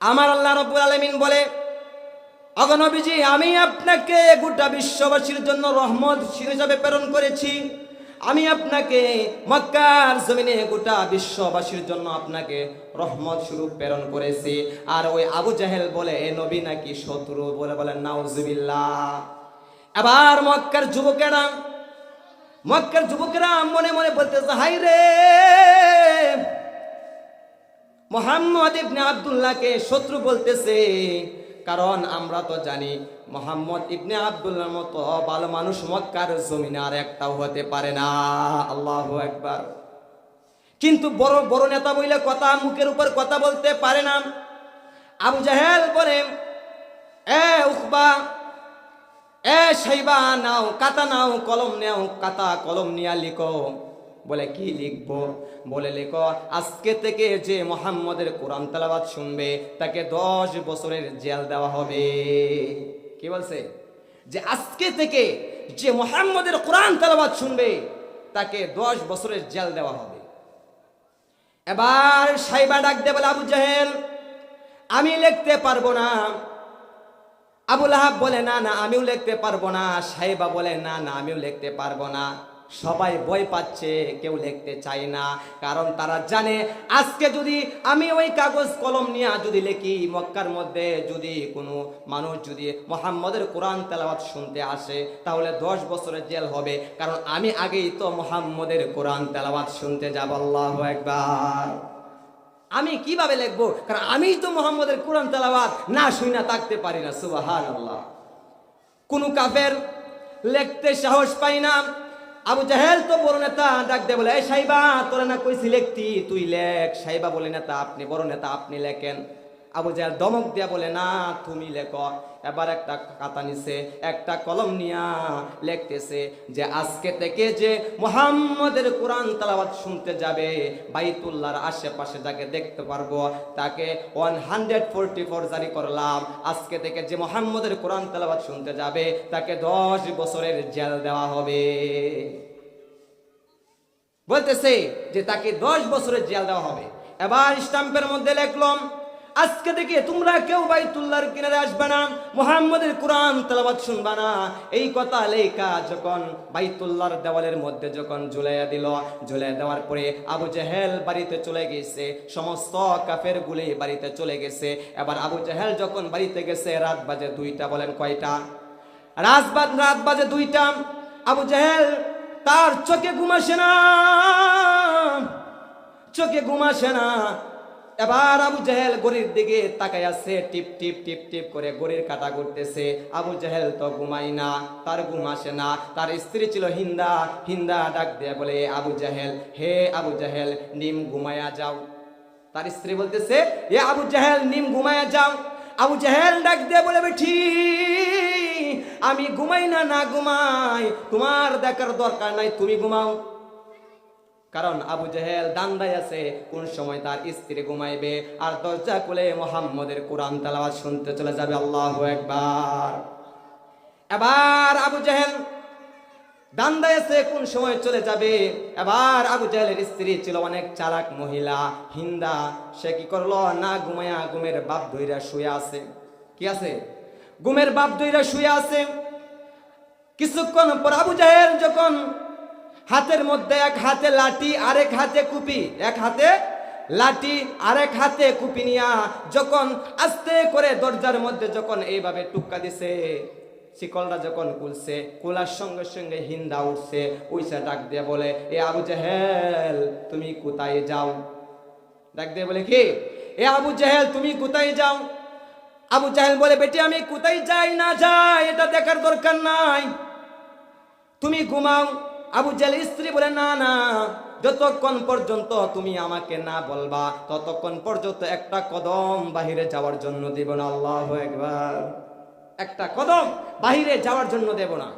আমার আল্লাহ রব্বুল আলামিন বলে অগনবীজি আমি আপনাকে গোটা বিশ্ববাসীর জন্য রহমত হিসাবে প্রেরণ করেছি। আমি আপনাকে মক্কার জমিনে গোটা বিশ্ববাসীর জন্য আপনাকে রহমত স্বরূপ প্রেরণ করেছি। আর ওই আবু জাহেল বলে, এ নবী নাকি শত্রু? বলে বলে, নাউজুবিল্লাহ। এবার মক্কার যুবকেরা মক্কার যুবকেরা মনে মনে বলতেছে হাই রে মোহাম্মদ ইবনে আব্দুল্লাহকে শত্রু বলতেছে, কারণ আমরা তো জানি মোহাম্মদ ইবনে আব্দুল্লাহর মতো ভালো মানুষ মক্কার জমিনে আর একটাও হতে পারে না। আল্লাহ একবার কিন্তু বড় বড় নেতা বইলে কথা, মুখের উপর কথা বলতে পারে না। আবু জাহেল বলে, এ উকবা এ সাইবা, নাও কাতা নাও, কলম নেও কাতা কলম নিয়া লিখো। বলে কি লিখব? বলে লিখো, আজকে থেকে যে মোহাম্মদের কোরআন তালাবাদ শুনবে, তাকে দশ বছরের জেল দেওয়া হবে। কি বলছে? যে আজকে থেকে যে মোহাম্মদের কোরআন তেলাবাদ শুনবে, তাকে দশ বছরের জেল দেওয়া হবে। এবার সাইবা ডাক দে বলে, আবু জাহেল, আমি লিখতে পারব না। আবুল আহাব বলে, না না, আমিও লিখতে পারব না। সাহেবা বলে, না না, আমিও লিখতে পারব না। সবাই বই পাচ্ছে, কেউ লিখতে চায় না। কারণ তারা জানে, আজকে যদি আমি ওই কাগজ কলম নিয়ে যদি লিখি, মক্কার মধ্যে যদি কোনো মানুষ যদি মোহাম্মদের কোরআন তেলাওয়াত শুনতে আসে, তাহলে দশ বছরের জেল হবে। কারণ আমি আগেই তো মোহাম্মদের কোরআন তেলাওয়াত শুনতে যাব, আল্লাহ একবার আমি কীভাবে লিখব? কারণ আমি তো মোহাম্মদের কোরআন তেলাওয়াত না শুই না থাকতে পারি না সুবাহান আল্লাহ কোন কাফের লিখতে সাহস পাই না আবু জাহেল তো বড় নেতা, ডাক দে বলে, এই সাইবা, তোরা না কইছি লেখতি, তুই লেখ। সাইবা বলে, নেতা, আপনি বড় নেতা, আপনি লেখেন। আবু জাহেল দমক দিয়া বলে, না, তুমি লেখ। এবার একটা খাতা নিছে, একটা কলম নিয়া লিখতেছে যে, আজকে থেকে যে মোহাম্মদের কোরআন তালাবাদ শুনতে যাবে, বাইতুল্লাহর আশেপাশে যাকে দেখতে পারব, তাকে ওয়ান হান্ড্রেড ফোরটি ফোর জারি করলাম। আজকে থেকে যে মোহাম্মদের কোরআন তালাবাদ শুনতে যাবে, তাকে দশ বছরের জেল দেওয়া হবে। বলতেছে যে, তাকে দশ বছরের জেল দেওয়া হবে। এবার স্টাম্পের মধ্যে লিখলাম আজকে থেকে তোমরা কেউ বাইতুল্লাহর কিনারে আসবে না, মোহাম্মদের কোরআন তেলাবাত শুনবে না। এই কথা লেখা যখন বাইতুল্লাহর দেওয়ালের মধ্যে যখন ঝুলাইয়া দিল, ঝুলাইয়া দেওয়ার পরে আবু জাহেল বাড়িতে চলে গেছে, সমস্ত কাফের গুলি বাড়িতে চলে গেছে। এবার আবু জাহেল যখন বাড়িতে গেছে, রাত বাজে দুইটা, বলেন কয়টা? রাত বাজ রাত বাজে দুইটা। আবু জাহেল তার চোখে ঘুমাসে না, চোখে ঘুমাসে না। এবার আবু জাহেল গড়ির দিকে তাকাই আছে টিপ টিপ টিপ টিপ করে গড়ির কাটা করতেছে। আবু জাহেল তো ঘুমাই না, তার ঘুম আসে না। তার স্ত্রী ছিল হিন্দা হিন্দা ডাক দিয়ে বলে, আবু জাহেল, হে আবু জাহেল, নিম ঘুমায়া যাও। তার স্ত্রী বলতেছে, এ আবু জাহেল, নিম ঘুমায়া যাও। আবু জাহেল ডাক দিয়ে বলে, বেঠি, আমি ঘুমাই না না ঘুমাই। তোমার দেখার দরকার নাই, তুমি ঘুমাও। কারণ আবু জাহেল দান্দায় আছে, কোন সময় তার স্ত্রী ঘুমাইবে, আর দরজা খুলে মোহাম্মদের কোরআন তালাওয়াত শুনতে চলে যাবে, আল্লাহ একবার এবার আবু জাহেল দান্দায় কোন সময় চলে যাবে? এবার আবু জাহেলের স্ত্রী ছিল অনেক চালাক মহিলা, হিন্দা, সে কি করল? না ঘুমায়া ঘুমের বাপ ধইরা শুয়ে আছে। কি আছে? ঘুমের বাপ ধইরা শুয়ে আছে। কিছুক্ষণ পর আবু জাহেল যখন হাতের মধ্যে এক হাতে লাঠি, আরেক হাতে কুপি। এক হাতে লাঠি, আরেক হাতে কুপি নিয়া যখন আস্তে করে দরজার মধ্যে যখন এইভাবে টুক্কা দিছে, শিকলটা যখন কুলছে কুলার সঙ্গে সঙ্গে হিন্দা উঠছে উইসা ডাক দিয়ে বলে, এ আবু জাহেল, তুমি কোথায় যাও? ডাক দিয়ে বলে, কি? এ আবু জাহেল, তুমি কোথায় যাও? আবু জাহেল বলে, বেটি, আমি কোথায় যাই না যাই, এটা দেখার দরকার নাই। তুমি ঘুমাও আবু জাল স্ত্রী বলে, না না, যতক্ষণ পর্যন্ত তুমি আমাকে না বলবা, ততক্ষণ পর্যন্ত একটা কদম বাহিরে যাওয়ার জন্য দেব না, আল্লাহ একবার একটা কদম বাহিরে যাওয়ার জন্য দেব না।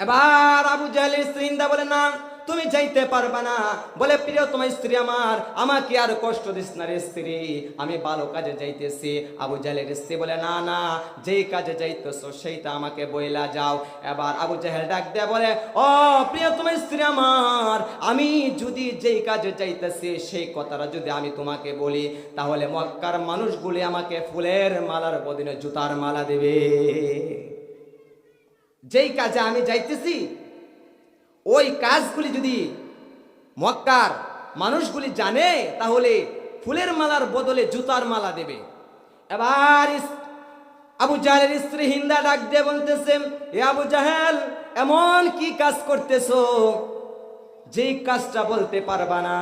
এবার আবু জাল স্ত্রী বলে, না তুমি যাইতে পারবা না। বলে, প্রিয়, তোমার স্ত্রী আমার, আমাকে আর কষ্ট দিস না রে স্ত্রী। আমি ভালো কাজে যাইতেছি। আবু জাহেলের স্ত্রী বলে, না না, যেই কাজে যাইতেছো সেইটা আমাকে বইলা যাও। এবার আবু জাহেল ডাক দেয়া বলে, ও, প্রিয়, তোমার স্ত্রী আমার, আমি যদি যেই কাজে যাইতেছি সেই কথাটা যদি আমি তোমাকে বলি, তাহলে মক্কার মানুষগুলি আমাকে ফুলের মালার বদিনে জুতার মালা দেবে। যেই কাজে আমি যাইতেছি ওই কাজগুলি যদি মক্কার মানুষগুলি জানে, তাহলে ফুলের মালার বদলে জুতার মালা দেবে। এবার আবু জাহেলের স্ত্রী হিন্দা ডাক দিয়ে বলতেছে, এ আবু জাহেল, এমন কি কাজ করতেছো? যেই কাজটা বলতে পারবা না।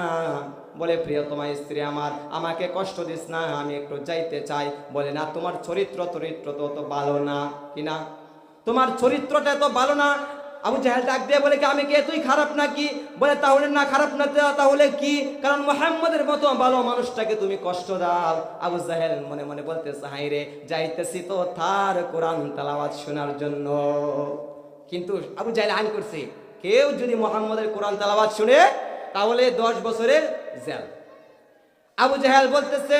বলে, প্রিয়, তোমার স্ত্রী আমার, আমাকে কষ্ট দিস না, আমি একটু যাইতে চাই। বলে, না, তোমার চরিত্র চরিত্র তো অত ভালো না। কিনা তোমার চরিত্রটা এত ভালো না আবু জাহেল ডাক দিয়ে বলে কি, আমি কি এতই খারাপ নাকি? বলে, তাহলে না খারাপ না তাহলে কি? কারণ মোহাম্মদের মতো ভালো মানুষটাকে তুমি কষ্ট দাও। আবু জাহেল মনে মনে বলতেছে হাই রে, যাইতেছি তো তার কোরআন তালাওয়াত শোনার জন্য। কিন্তু আবু জাহেল আইন করছে, কেউ যদি মোহাম্মদের কোরআন তালাওয়াত শুনে, তাহলে দশ বছরের জেল। আবু জাহেল বলতেছে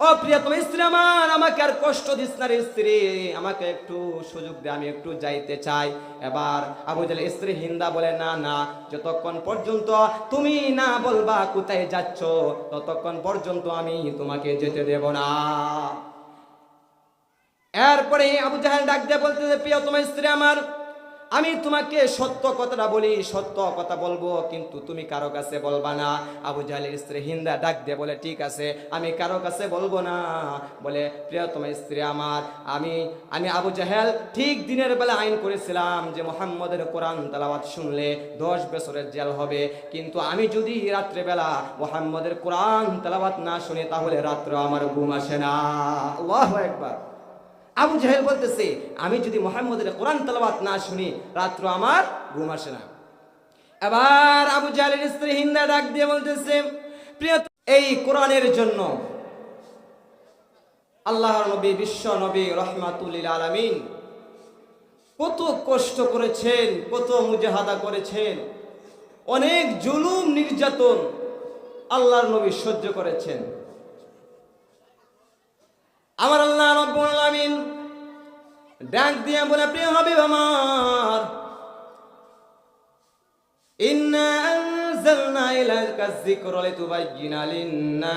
ও প্রিয়তম স্ত্রী আমার আমাকে আর কষ্ট দিস না স্ত্রী। আমাকে একটু সুযোগ দে, আমি একটু যাইতে চাই। এবার আবু জাহেল স্ত্রী হিন্দা বলে, না না, যতক্ষণ পর্যন্ত তুমি না বলবা কোথায় যাচ্ছ, ততক্ষণ পর্যন্ত আমি তোমাকে যেতে দেব না। এরপরে আবু জাহেল ডাক দিয়ে বলতে প্রিয় তোমার স্ত্রী আমার আমি তোমাকে সত্য কথাটা বলি, সত্য কথা বলব, কিন্তু তুমি কারও কাছে বলবা না। আবু জাহেলের স্ত্রী হিন্দা ডাক দিয়ে বলে, ঠিক আছে, আমি কারও কাছে বলব না। বলে প্রিয় তোমার স্ত্রী আমার, আমি আমি আবু জাহেল, ঠিক দিনের বেলা আইন করেছিলাম যে মোহাম্মদের কোরআন তালাওয়াত শুনলে দশ বছরের জেল হবে। কিন্তু আমি যদি রাত্রেবেলা মোহাম্মদের কোরআন তালাওয়াত না শুনি, তাহলে রাত্রে আমার ঘুম আসে না। একবার আবু জাহেল বলতেছে, আমি যদি মোহাম্মদের কোরআন তালাবাত না শুনি, রাত্র আমার ঘুম আসে না। এবার আবু জাহেলের স্ত্রী হিন্দা ডাক দিয়ে বলতেছে, প্রিয়, এই কোরআনের জন্য আল্লাহর নবী, বিশ্ব নবী রহমাতুল্লিল আলামিন কত কষ্ট করেছেন, কত মুজাহাদা করেছেন, অনেক জুলুম নির্যাতন আল্লাহর নবী সহ্য করেছেন। আমার আল্লাহ রব্বুল আলামিন ডাক দিয়ে বলে, প্রিয় হাবিব আমার, ইন্না আনজালনা ইলাইকা যিকরা লিতুবাইয়িনা লিন-নাস।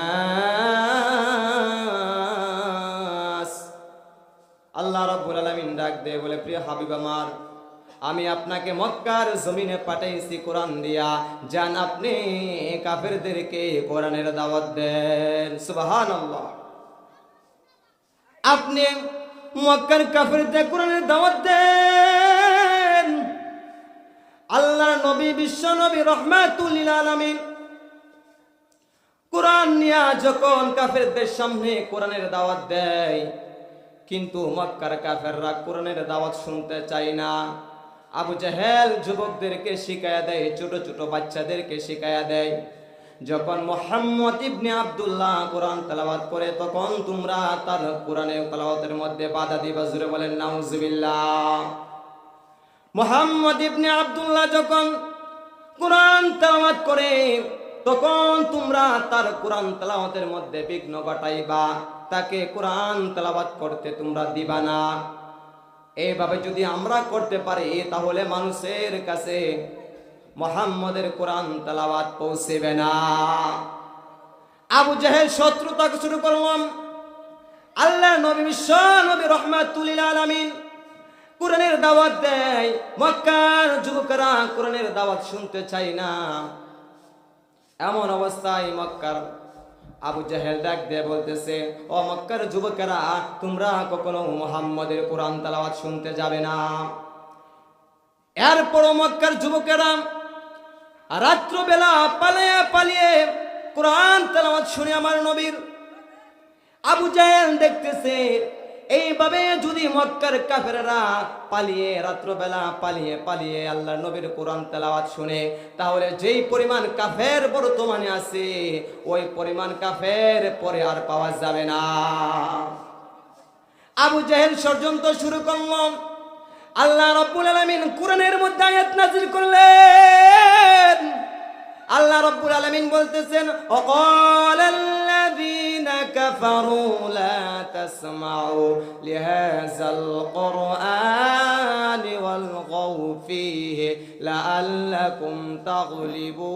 আল্লাহ রাব্বুল আলামিন ডাক দিয়ে বলে, প্রিয় হাবিব আমার, আমি আপনাকে মক্কার জমিনে পাঠাইছি কোরআন দিয়া। যান আপনি কাফেরদেরকে কোরআনের দাওয়াত দেন। সুবহানাল্লাহ। আপনি মক্কার কাফেরদের কোরআনের দাওয়াত দেন। আল্লাহ নবী, বিশ্ব নবী রহমাতুল্লিল আলামিন কোরআন নিয়া যখন কাফেরদের সামনে কোরআনের দাওয়াত দেয়, কিন্তু মক্কার কাফেররা কোরআনের দাওয়াত শুনতে চায় না। আবু জাহেল যুবকদেরকে শিখায়া দেয়, ছোট ছোট বাচ্চাদেরকে শিখায়া দেয়। যখন মোহাম্মদ ইবনে আব্দুল্লাহ কোরআন তেলাওয়াত করে, তখন তোমরা তার কোরআনের তেলাওয়াতের মধ্যে বাধা দিবা জুড়ে বলেন, নাউজুবিল্লাহ। মোহাম্মদ ইবনে আব্দুল্লাহ যখন কোরআন তেলাওয়াত করে, তখন তোমরা তার কোরআন তেলাওয়াতের মধ্যে বিঘ্ন ঘটাইবা, তাকে কোরআন তেলাওয়াত করতে তোমরা দিবা না। এইভাবে যদি আমরা করতে পারি, তাহলে মানুষের কাছে মোহাম্মদের কোরআন তালাবাদ পৌঁছেবে না। আবু জাহেল শত্রুতা শুরু করলাম। আল্লাহ নবী বিশ্ব নবী রহমাতুল আলামিন কোরআনের দাওয়াত দেয়। মক্কার যুবকরা কোরআনের দাওয়াত শুনতে চাই না। এমন অবস্থায় মক্কার আবু জাহেল ডাক দিয়ে বলতেছে, ও মক্কার যুবকেরা, তোমরা কখনো মোহাম্মদের কোরআন তালাওয়াত শুনতে যাবে না? এরপরও মক্কার যুবকেরা রাত্রবেলা পালিয়ে পালিয়ে কোরআন তেলাওয়াত শুনে আমার নবীর আবু জাহেল দেখতেছে, এইভাবে যদি মক্কার কাফেররা পালিয়ে রাত্রবেলা পালিয়ে পালিয়ে আল্লাহ নবীর কোরআন তেলাওয়াত শুনে, তাহলে যেই পরিমাণ কাফের বর্তমানে আছে, ওই পরিমাণ কাফের পরে আর পাওয়া যাবে না। আবু জাহেল ষড়যন্ত্র শুরু করলাম আল্লাহ রব্বুল আলামিন কোরআনের মধ্যে আয়াত নাযিল করলেন। আল্লাহ রব্বুল আলামিন বলতেছেন অকাল আল্লাযীনা কাফারু লা তাসমাউ লিহাযাল কুরআনি ওয়ালগাউ ফীহি লাআল্লাকুম তাগলিবুন।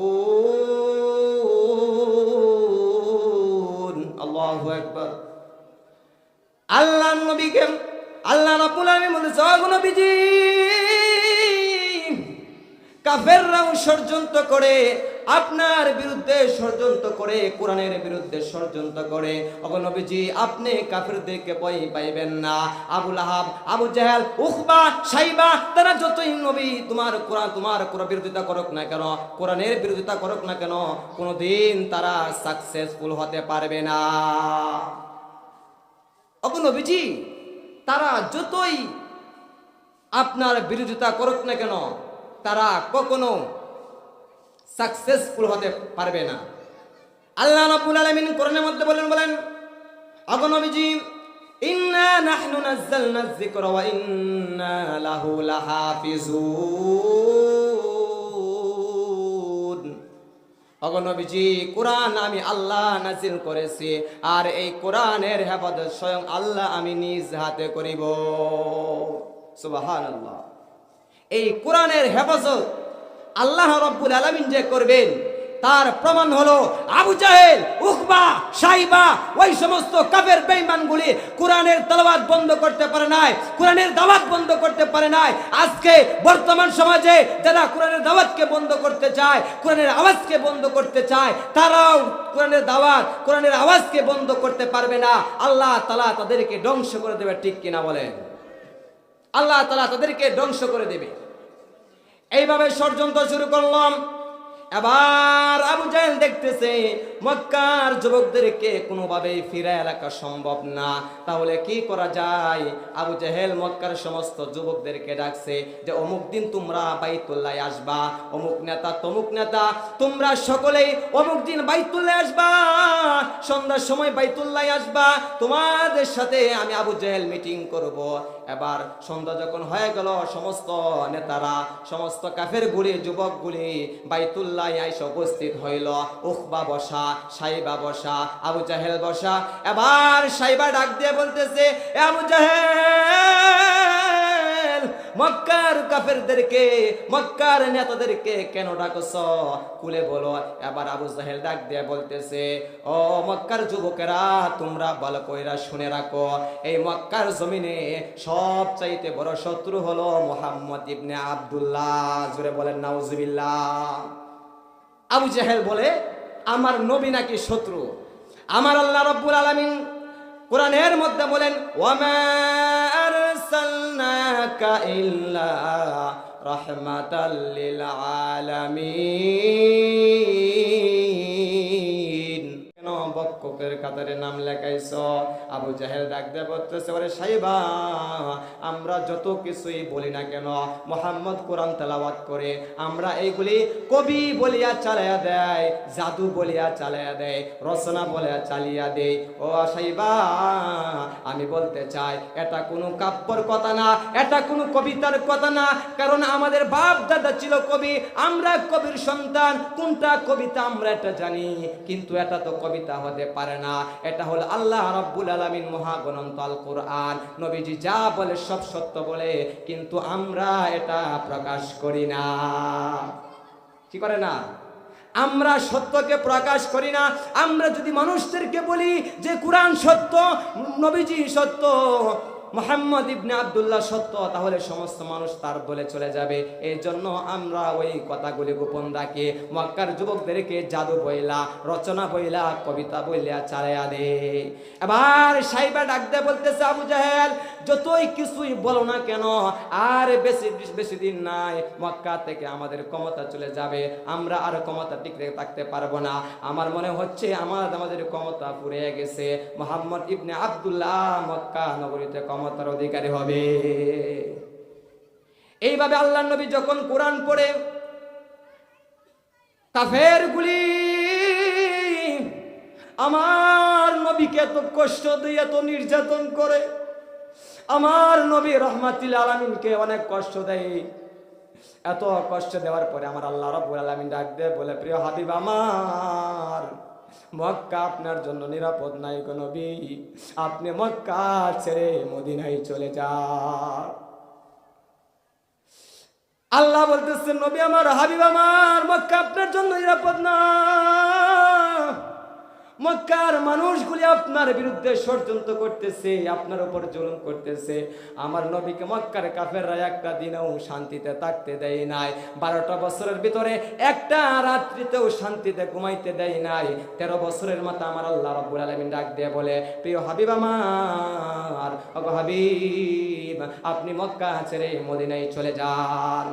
আল্লাহু আকবার। আল্লাহ নবীকে আল্লাহ রাব্বুল আলামিন বলেছে ও নবীজি। কাফেররাও ষড়যন্ত্র করে, আপনার বিরুদ্ধে ষড়যন্ত্র করে, কোরআনের বিরুদ্ধে ষড়যন্ত্র করে। ওগো নবীজি, আপনি কাফেরদেরকে ভয় পাইবেন না। আবুল আহাব আবু জাহেল, উখবা, সাইবা, তারা যতই নবী, তোমার কোরআন তোমার কোরআন বিরোধিতা করুক না কেন, কোরআনের বিরোধিতা করুক না কেন, কোনোদিন তারা সাকসেসফুল হতে পারবে না। ওগো নবীজি তারা যতই আপনার বিরোধিতা করুক না কেন, তারা কখনো সাকসেসফুল হতে পারবে না। আল্লাহ রাব্বুল আলামিন কোরআনের মধ্যে বলেন বলেন ওগো ইন্না নাহনু নাযালনা যিকরা ওয়া ইন্না লাহু লাহাফিজুন। ওগো নবীজি, কোরআন আমি আল্লাহ নাজিল করেছি, আর এই কোরআনের হেফাজত স্বয়ং আল্লাহ আমি নিজ হাতে করিব। এই কোরআনের হেফাজত আল্লাহ রব্বুল আলমিন যে করবেন তার প্রমাণ হলো আবু জাহেল উকবা সাইবা, ওই সমস্ত কাফের বেঈমানগুলি কোরআনের তেলাওয়াত বন্ধ করতে পারে নাই, কোরআনের দাওয়াত বন্ধ করতে পারে নাই। আজকে বর্তমান সমাজে যারা কোরআনের দাওয়াতকে বন্ধ করতে চায়, কোরআনের আওয়াজকে বন্ধ করতে চায়, তারাও কোরআনের দাওয়াত, কোরআনের আওয়াজকে বন্ধ করতে পারবে না। আল্লাহ তালা তাদেরকে ধ্বংস করে দেবে, ঠিক কিনা বলেন? আল্লাহ তালা তাদেরকে ধ্বংস করে দেবে। এইভাবে ষড়যন্ত্র শুরু করলাম। এবার আবু জাহেল দেখতেছে মক্কার যুবকদেরকে কোনোভাবেই ফিরে এলাকা সম্ভব না। তাহলে কি করা যায়? আবু জাহেল মক্কার সমস্ত যুবকদেরকে ডাকছে যে, অমুক দিন তোমরা বাইতুল্লাহ আসবা, অমুক নেতা তমুক নেতা, তোমরা সকলেই অমুক দিন বাইতুল্লাহ আসবা, সন্ধ্যার সময় বাইতুল্লাহ আসবা, তোমাদের সাথে আমি আবু জাহেল মিটিং করব। এবার সন্ধ্যা যখন হয়ে গেল, সমস্ত নেতারা, সমস্ত কাফের গুলি, যুবকগুলি বাইতুল্লাহ আইসা উপস্থিত হইল উখবা বসা, সাইবা বসা, আবু জাহেল বসা। এবার সাইবা ডাক দিয়ে বলতেছে আবু জাহেল, মক্কার কাফেরদেরকে, মক্কার নেতাদেরকে কেন ডাকছ? কুলে বলো। এবার আবু জাহেল ডাক দিয়ে বলতেছে, ও মক্কার যুবকেরা, তোমরা ভালো কইরা শুনে রাখো। এই মক্কার জমিনে সব চাইতে বড় শত্রু হলো মোহাম্মদ ইবনে আব্দুল্লাহ। জুড়ে বলেন, নাউজুবিল্লাহ। আবু জাহেল বলে, আমার নবী নাকি শত্রু? আমার আল্লাহ রব্বুল আলমিন কোরআনের মধ্যে বলেন লিল আলামিন। বক্ককের কাতারে নাম লেখাইছ। আবু জাহেল ডাক দে বলতেছে, ওরে সাইবা আমরা যত কিছুই বলি না কেন, মোহাম্মদ কোরআন তেলাওয়াত করে, আমরা এইগুলি কবি বলিয়া চালাইয়া দেয় জাদু বলিয়া চালাইয়া দেয় রচনা বলিয়া চালিয়া দেয় ও সাইবা আমি বলতে চাই, এটা কোনো কাব্যর কথা না, এটা কোনো কবিতার কথা না, কারণ আমাদের বাপ দাদা ছিল কবি, আমরা কবির সন্তান, কোনটা কবিতা আমরা এটা জানি, কিন্তু এটা তো কবিতা হতে পারে না। এটা হল আল্লাহ রব্বুল আলমিন মহাগণন্ত আল কোরআন নবীজি যা বলে সব সত্য বলে, কিন্তু আমরা এটা প্রকাশ করি না। কি করে না? আমরা সত্যকে প্রকাশ করি না। আমরা যদি মানুষদেরকে বলি যে কোরআন সত্য, নবীজি সত্য মোহাম্মদ ইবনে আব্দুল্লাহ সত্য, তাহলে সমস্ত মানুষ তার বলে চলে যাবে। এই জন্য আমরা ওই কথাগুলি গোপন রাখি। মক্কার যুবকদেরকে জাদু বইলা, রচনা বইলা, কবিতা বইলা চালাইয়া দে এবার সাইবা ডাক দিয়ে বলতেছে, আবু জাহেল, যতই কিছুই বলো না কেন, আর বেশি বেশি দিন নাই, মক্কা থেকে আমাদের ক্ষমতা চলে যাবে। আমরা আর ক্ষমতা টিকে থাকতে পারব না। আমার মনে হচ্ছে, আমার আমাদের ক্ষমতা ফুরিয়ে গেছে। মোহাম্মদ ইবনে আবদুল্লাহ মক্কা নগরীতে ক্ষমতার অধিকারী হবে। এইভাবে আল্লাহ নবী যখন কোরআন পড়ে, কাফের গুলি, আমার নবীকে এত কষ্ট দিয়ে, এত নির্যাতন করে, আমার নবী রহমাতুল আলমিনকে অনেক কষ্ট দেয়। এত কষ্ট দেওয়ার পরে আমার আল্লাহ রব্বুল আলামিন ডাক দেয়, বলে, প্রিয় হাবিব আমার মক্কা আপনার জন্য নিরাপদ নাই কোন আপনি মক্কা ছেড়ে মদিনায় চলে যান। আল্লাহ বলতেছেন, নবী আমার হাবিব আমার, মক্কা আপনার জন্য নিরাপদ না মক্কার মানুষগুলি আপনার বিরুদ্ধে ষড়যন্ত্র করতেছে, আপনার উপর জুলুম করতেছে। আমার নবীকে মক্কার কাফেররা একটা দিনেও শান্তিতে থাকতে দেয় নাই। বারোটা বছরের ভিতরে একটা রাত্রিতেও শান্তিতে ঘুমাইতে দেয় নাই। তেরো বছরের মাথা আমার আল্লাহ রব্বুল আলমিন ডাক দিয়ে বলে, প্রিয় হাবিব আমার হাবিব, আপনি মক্কা ছেড়ে মদিনায় চলে যান।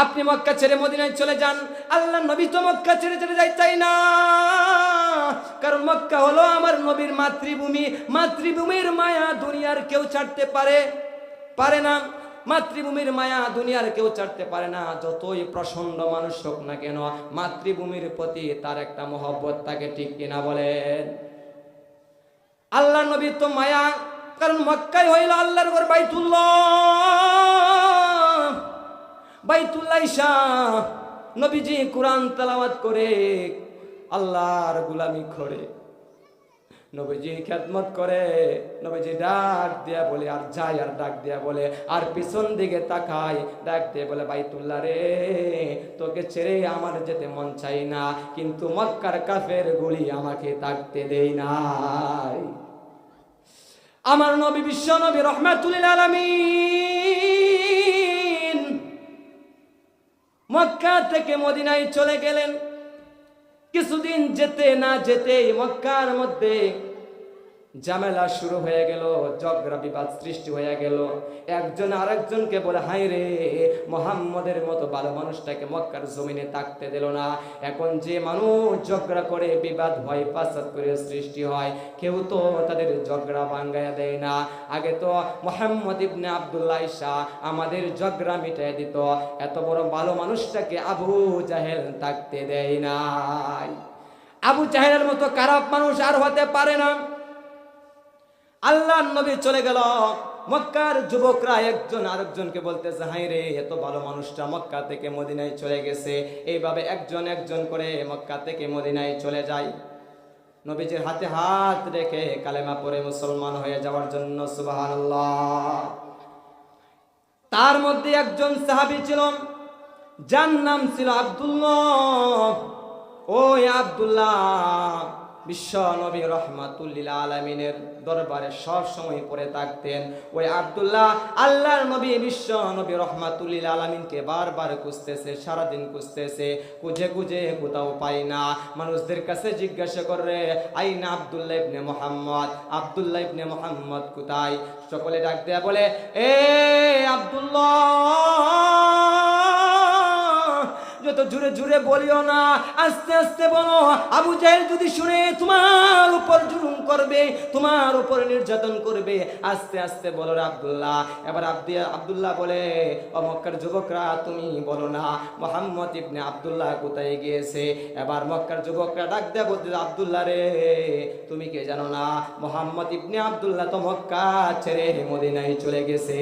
আপনি মক্কা ছেড়ে মদিনায় চলে যান। আল্লাহ নবী তো মক্কা ছেড়ে চলে যাই চাই না? কারণ মক্কা হলো আমার নবীর মাতৃভূমি। মাতৃভূমির মায়া দুনিয়ার কেউ ছাড়তে পারে? পারে না। মাতৃভূমির মায়া দুনিয়ার কেউ ছাড়তে পারে না। যতই প্রচণ্ড মানুষ হোক না কেন, মাতৃভূমির প্রতি তার একটা মহব্বত তাকে ঠিক কিনা বলেন? আল্লাহ নবীর তো মায়া। কারণ মক্কাই হইল আল্লাহর বাইতুল্লাহ। বাইতুল্লাহ শাহ নবীজি কোরআন তেলাওয়াত করে আল্লাহর গুলামি করে। নবীজি খেদমত করে। নবীজি ডাক দিয়া বলে, আর যাই, আর ডাক দিয়া বলে, আর পিছন দিকে তাকাই, ডাক দিয়ে বলে, বাইতুল্লাহ রে, তোকে ছেড়ে আমার যেতে মন চাই না, কিন্তু মক্কার কাফের গুলি আমাকে থাকতে দেই নাই। আমার নবী বিশ্ব নবী রহমাতুল আলামিন মক্কা থেকে মদিনায় চলে গেলেন। কিছুদিন যেতে না যেতে মক্কার মধ্যে ঝামেলা শুরু হয়ে গেল ঝগড়া বিবাদ সৃষ্টি হয়ে গেল। একজন আরেকজনকে বলে হাই রে, মোহাম্মদের মতো ভালো মানুষটাকে মক্কার জমিনে থাকতে দিল না। এখন যে মানুষ ঝগড়া করে বিবাদ হয়, ফাসাদ করে সৃষ্টি হয়, কেউ তো তাদের ঝগড়া ভাঙ্গাইয়া দেয় না। আগে তো মোহাম্মদ ইবনে আবদুল্লাহ শাহ আমাদের ঝগড়া মিটাই দিত। এত বড় ভালো মানুষটাকে আবু জাহেল থাকতে দেয় নাই। আবু জাহেলের মতো খারাপ মানুষ আর হতে পারে না। আল্লাহ নবী চলে গেল। মক্কার যুবকরা একজন আরেকজনকে বলতেছে হাই রে, এত ভালো মানুষটা মক্কা থেকে মদিনায় চলে গেছে। এইভাবে একজন একজন করে মক্কা থেকে মদিনায় চলে যায়। নবীজির হাতে হাত রেখে কালেমা পরে মুসলমান হয়ে যাওয়ার জন্য সুবহানাল্লাহ। তার মধ্যে একজন সাহাবী ছিল, যার নাম ছিল আব্দুল্লাহ। ওই আব্দুল্লাহ বিশ্ব নবী রহমাতুল্লিল আলমিনের দরবারে সব সময় পড়ে থাকতেন। ওই আব্দুল্লাহ আল্লাহর নবী বিশ্ব নবী রহমাতুল্লিল আলমিনকে বারবার খুঁজতেছে, সারাদিন খুঁজতেছে, খুঁজে খুঁজে কোথাও পাই না। মানুষদের কাছে জিজ্ঞাসা করে, আইনা আব্দুল্লাহ ইবনে মোহাম্মদ? আব্দুল্লাহ ইবনে মোহাম্মদ কোথায়? সকলে ডাক দেয়া বলে, এ আব্দুল্লাহ! জুড়ে জুড়ে বলিও না। আস্তে আস্তে বলো, আবু জাহেল যদি শুনে তোমার উপর জুলুম করবে, তোমার উপর নির্যাতন করবে, আস্তে আস্তে বলো আব্দুল্লাহ। এবার আব্দি আব্দুল্লাহ বলে, ও মক্কার যুবকরা, তুমি বলো না, মোহাম্মদ ইবনে আব্দুল্লাহ কোথায় গিয়েছে? এবার মক্কার যুবকরা ডাক দেয় বলতে আব্দুল্লাহ রে, তুমি কে জানো না, মোহাম্মদ ইবনে আব্দুল্লাহ তো মক্কা ছেড়ে মদিনায় চলে গেছে।